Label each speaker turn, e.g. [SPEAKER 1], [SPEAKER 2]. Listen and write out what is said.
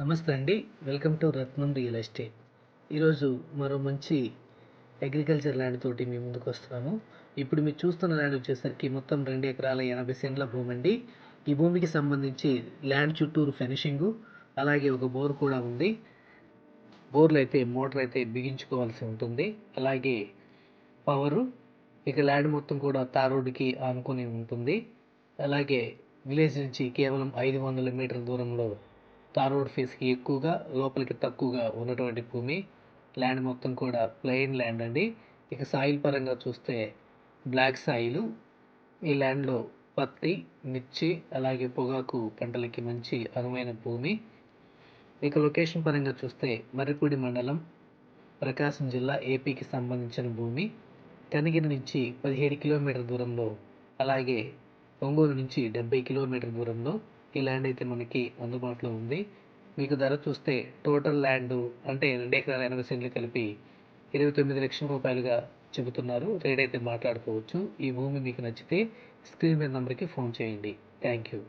[SPEAKER 1] నమస్తే అండి. Welcome to Ratnam real estate. ఈరోజు మరో మంచి అగ్రికల్చర్ ల్యాండ్ తోటి మీ ముందుకు వస్తున్నాము. ఇప్పుడు మీరు చూస్తున్న ల్యాండ్ వచ్చేసరికి మొత్తం రెండు ఎకరాల ఎనభై సెంట్ల భూమి అండి. ఈ భూమికి సంబంధించి ల్యాండ్ చుట్టూరు ఫినిషింగు అలాగే ఒక బోర్ కూడా ఉంది. బోర్లు అయితే మోటార్ అయితే బిగించుకోవాల్సి ఉంటుంది. అలాగే పవరు ఇక ల్యాండ్ మొత్తం కూడా తార్ రోడ్డుకి ఆనుకొని ఉంటుంది. అలాగే విలేజ్ నుంచి కేవలం ఐదు వందల మీటర్ల దూరంలో తార్ రోడ్ ఫేస్కి ఎక్కువగా లోపలికి తక్కువగా ఉన్నటువంటి భూమి ల్యాండ్ మొత్తం కూడా ప్లెయిన్ ల్యాండ్ అండి. ఇక సాయిల్ పరంగా చూస్తే బ్లాక్ సాయిలు ఈ ల్యాండ్లో పత్తి మిర్చి అలాగే పొగాకు పంటలకి మంచి అనువైన భూమి. ఇక లొకేషన్ పరంగా చూస్తే మర్రిపూడి మండలం ప్రకాశం జిల్లా ఏపీకి సంబంధించిన భూమి. కనిగిరి నుంచి పదిహేడు కిలోమీటర్ దూరంలో అలాగే ఒంగోలు నుంచి డెబ్బై కిలోమీటర్ దూరంలో ఈ ల్యాండ్ అయితే మనకి అందుబాటులో ఉంది. మీకు ధర చూస్తే టోటల్ ల్యాండ్ అంటే రెండు ఎకరాల ఎనభై సెంట్లు కలిపి ఇరవై తొమ్మిది లక్షల రూపాయలుగా చెబుతున్నారు. రేట్ అయితే మాట్లాడుకోవచ్చు. ఈ భూమి మీకు నచ్చితే స్క్రీన్ మీద నెంబర్కి ఫోన్ చేయండి. Thank you